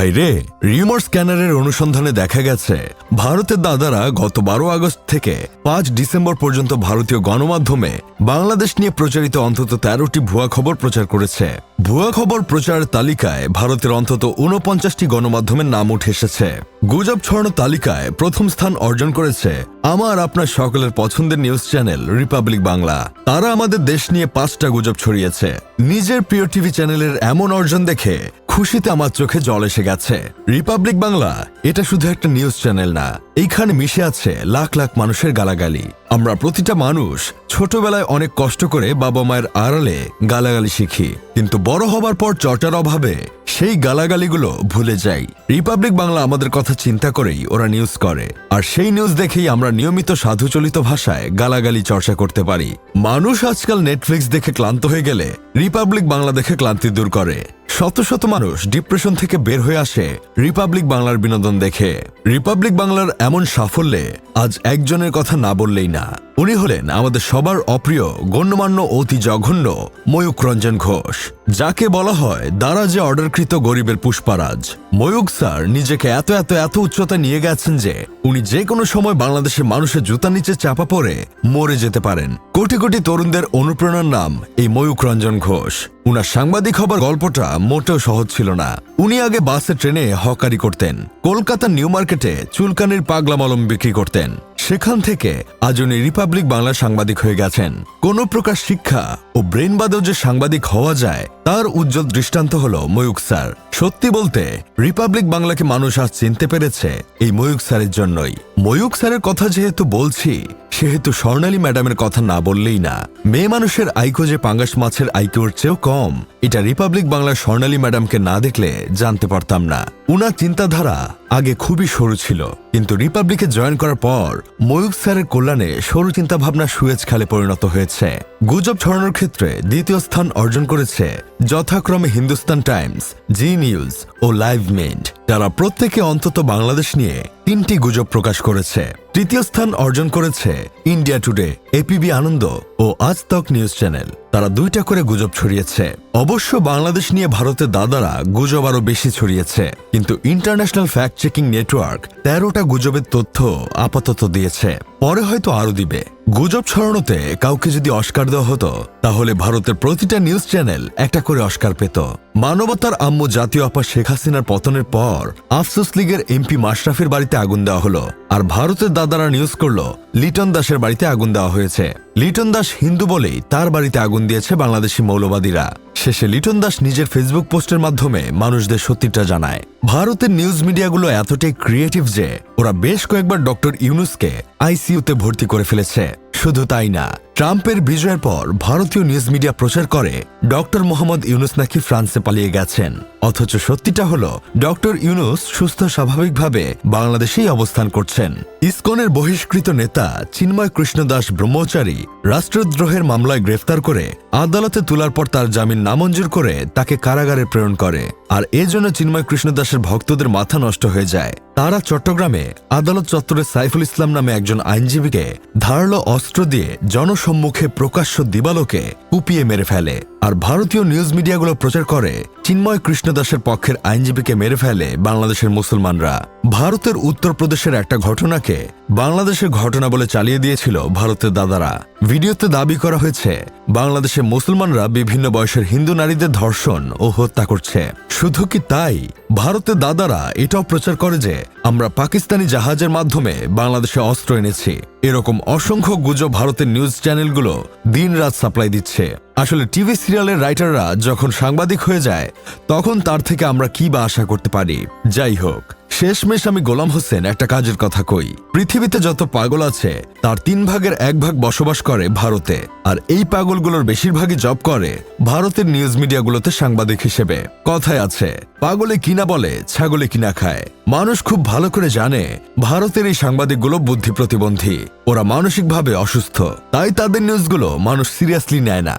ভাইরে রিউমার স্ক্যানারের অনুসন্ধানে দেখা গেছে, ভারতের দাদারা গত বারো আগস্ট থেকে পাঁচ ডিসেম্বর পর্যন্ত ভারতীয় গণমাধ্যমে বাংলাদেশ নিয়ে প্রচারিত অন্তত তেরোটি ভুয়া খবর প্রচার করেছে। ভুয়া খবর প্রচারের তালিকায় ভারতের অন্তত ঊনপঞ্চাশটি গণমাধ্যমের নাম উঠে এসেছে। গুজব ছড়ানো তালিকায় প্রথম স্থান অর্জন করেছে আমার আপনার সকলের পছন্দের নিউজ চ্যানেল রিপাবলিক বাংলা। তারা আমাদের দেশ নিয়ে পাঁচটা গুজব ছড়িয়েছে। নিজের প্রিয় টিভি চ্যানেলের এমন অর্জন দেখে খুশিতে আমার চোখে জল এসে গেছে। রিপাবলিক বাংলা, এটা শুধু একটা নিউজ চ্যানেল না, এইখানে মিশে আছে লাখ লাখ মানুষের গালাগালি। আমরা প্রতিটা মানুষ ছোটবেলায় অনেক কষ্ট করে বাবা মায়ের আড়ালে গালাগালি শিখি, কিন্তু বড় হবার পর চটার অভাবে সেই গালাগালিগুলো ভুলে যাই। রিপাবলিক বাংলা আমাদের কথা চিন্তা করেই ওরা নিউজ করে, আর সেই নিউজ দেখেই আমরা নিয়মিত সাধুচলিত ভাষায় গালাগালি চর্চা করতে পারি। মানুষ আজকাল নেটফ্লিক্স দেখে ক্লান্ত হয়ে গেলে, রিপাবলিক বাংলা দেখে ক্লান্তি দূর করে। শত শত মানুষ ডিপ্রেশন থেকে বের হয়ে আসে রিপাবলিক বাংলার বিনোদন দেখে। রিপাবলিক বাংলার এমন সাফল্যে আজ একজনের কথা না বললেই না। উনি হলেন আমাদের সবার অপ্রিয়, গণ্যমান্য অতি জঘন্য ময়ূক রঞ্জন ঘোষ। যাকে বলা হয় দ্বারা যে অর্ডারকৃত গরিবের পুষ্পারাজ। ময়ূক স্যার নিজেকে এত এত এত উচ্চতা নিয়ে গেছেন যে উনি যে কোনো সময় বাংলাদেশের মানুষের জুতা নিচে চাপা পড়ে মরে যেতে পারেন। কোটি কোটি তরুণদের অনুপ্রেরণার নাম এই ময়ূক রঞ্জন ঘোষ। উনার সাংবাদিক হবার গল্পটা মোটেও সহজ ছিল না। উনি আগে বাসে, ট্রেনে হকারি করতেন। কলকাতার নিউ মার্কেটে চুলকানির পাগলা মলম বিক্রি করতেন। সেখান থেকে আজ উনি রিপাবলিক বাংলা সাংবাদিক হয়ে গেছেন। কোনো প্রকার শিক্ষা ও ব্রেন যে সাংবাদিক হওয়া যায়, তার উজ্জ্বল দৃষ্টান্ত হল ময়ূক স্যার। সত্যি বলতে, রিপাবলিক বাংলাকে মানুষ আজ চিনতে পেরেছে এই ময়ূক স্যারের জন্যই। ময়ূক স্যারের কথা যেহেতু বলছি, সেহেতু স্বর্ণালী ম্যাডামের কথা না বললেই না। মেয়ে মানুষের আইকো যে পাঙ্গাস মাছের আইকোর চেয়েও কম। এটা রিপাবলিক বাংলার স্বর্ণালী ম্যাডামকে না দেখলে জানতে পারতাম না। উনার চিন্তাধারা আগে খুবই সরু ছিল। কিন্তু রিপাবলিকে জয়েন করার পর ময়ূক স্যারের কল্যাণে সরু চিন্তা ভাবনা সুয়েজ খালে পরিণত হয়েছে। গুজব ছড়ানোর ক্ষেত্রে দ্বিতীয় স্থান অর্জন করেছে যথাক্রমে হিন্দুস্তান টাইমস, জি নিউজ ও লাইভ মিন্ট যারা প্রত্যেকে অন্তত বাংলাদেশ নিয়ে তিনটি গুজব প্রকাশ করেছে। তৃতীয় স্থান অর্জন করেছে ইন্ডিয়া টুডে, এপিবি আনন্দ ও আজ তক নিউজ চ্যানেল। তারা দুইটা করে গুজব ছড়িয়েছে। অবশ্য বাংলাদেশ নিয়ে ভারতের দাদারা গুজব আরও বেশি ছড়িয়েছে, কিন্তু ইন্টারন্যাশনাল ফ্যাক্ট চেকিং নেটওয়ার্ক তেরোটা গুজবের তথ্য আপাতত দিয়েছে। পরে হয়তো আরও দিবে। গুজব ছড়ানোতে কাউকে যদি অস্কার দেওয়া হতো, তাহলে ভারতের প্রতিটা নিউজ চ্যানেল একটা করে অস্কার পেত। মানবতার আম্মু জাতীয় আপা শেখ হাসিনার পতনের পর আফসোস লীগের এমপি মাশরাফের বাড়িতে আগুন দেওয়া হলো, আর ভারতের দাদারা নিউজ করল, লিটন দাসের বাড়িতে আগুন দেওয়া হয়েছে। লিটন দাস হিন্দু বলেই তার বাড়িতে আগুন দিয়েছে বাংলাদেশি মৌলবাদীরা। শেষে লিটন দাস নিজের ফেসবুক পোস্টের মাধ্যমে মানুষদের সত্যিটা জানায়। ভারতের নিউজ মিডিয়াগুলো এতটাই ক্রিয়েটিভ যে, ওরা বেশ কয়েকবার ডক্টর ইউনুসকে আইসিইউতে ভর্তি করে ফেলেছে। শুধু তাই না ট্রাম্পের বিজয়ের পর ভারতীয় নিউজ মিডিয়া প্রচার করে ডক্টর মোহাম্মদ ইউনুস নাকি ফ্রান্সে পালিয়ে গেছেন। অথচ সত্যিটা হল, ডক্টর ইউনুস সুস্থ স্বাভাবিকভাবে বাংলাদেশেই অবস্থান করছেন। ইসকনের বহিষ্কৃত নেতা চিন্ময় কৃষ্ণদাস ব্রহ্মচারী রাষ্ট্রদ্রোহের মামলায় গ্রেফতার করে আদালতে তোলার পর তার জামিন নামঞ্জুর করে তাকে কারাগারে প্রেরণ করে। আর এজন্য চিন্ময় কৃষ্ণদাসের ভক্তদের মাথা নষ্ট হয়ে যায়। তারা চট্টগ্রামে আদালত চত্বরে সাইফুল ইসলাম নামে একজন আইনজীবীকে ধারালো অস্ত্র দিয়ে জনসম্মুখে প্রকাশ্য দিবালোকে কুপিয়ে মেরে ফেলে। আর ভারতীয় নিউজ মিডিয়াগুলো প্রচার করে, চিন্ময় কৃষ্ণদাসের পক্ষের আইনজীবীকে মেরে ফেলে বাংলাদেশের মুসলমানরা। ভারতের উত্তরপ্রদেশের একটা ঘটনাকে বাংলাদেশের ঘটনা বলে চালিয়ে দিয়েছিল ভারতের দাদারা। ভিডিওতে দাবি করা হয়েছে বাংলাদেশের মুসলমানরা বিভিন্ন বয়সের হিন্দু নারীদের ধর্ষণ ও হত্যা করছে। শুধু কি তাই? ভারতের দাদারা এটাও প্রচার করে যে, আমরা পাকিস্তানি জাহাজের মাধ্যমে বাংলাদেশে অস্ত্র এনেছি। এরকম অসংখ্য গুজব ভারতের নিউজ চ্যানেলগুলো দিনরাত সাপ্লাই দিচ্ছে। আসলে টিভি সিরিয়ালের রাইটাররা যখন সাংবাদিক হয়ে যায়, তখন তার থেকে আমরা কি বা আশা করতে পারি? যাই হোক, শেষমেশ আমি গোলাম হোসেন একটা কাজের কথা কই। পৃথিবীতে যত পাগল আছে, তার তিন ভাগের এক ভাগ বসবাস করে ভারতে। আর এই পাগলগুলোর বেশিরভাগই জব করে ভারতের নিউজ মিডিয়াগুলোতে সাংবাদিক হিসেবে। কথায় আছে, পাগলে কিনা বলে, ছাগলে কিনা খায়। মানুষ খুব ভালো করে জানে, ভারতের এই সাংবাদিকগুলো বুদ্ধি প্রতিবন্ধী ওরা মানসিকভাবে অসুস্থ। তাই তাদের নিউজগুলো মানুষ সিরিয়াসলি নেয় না।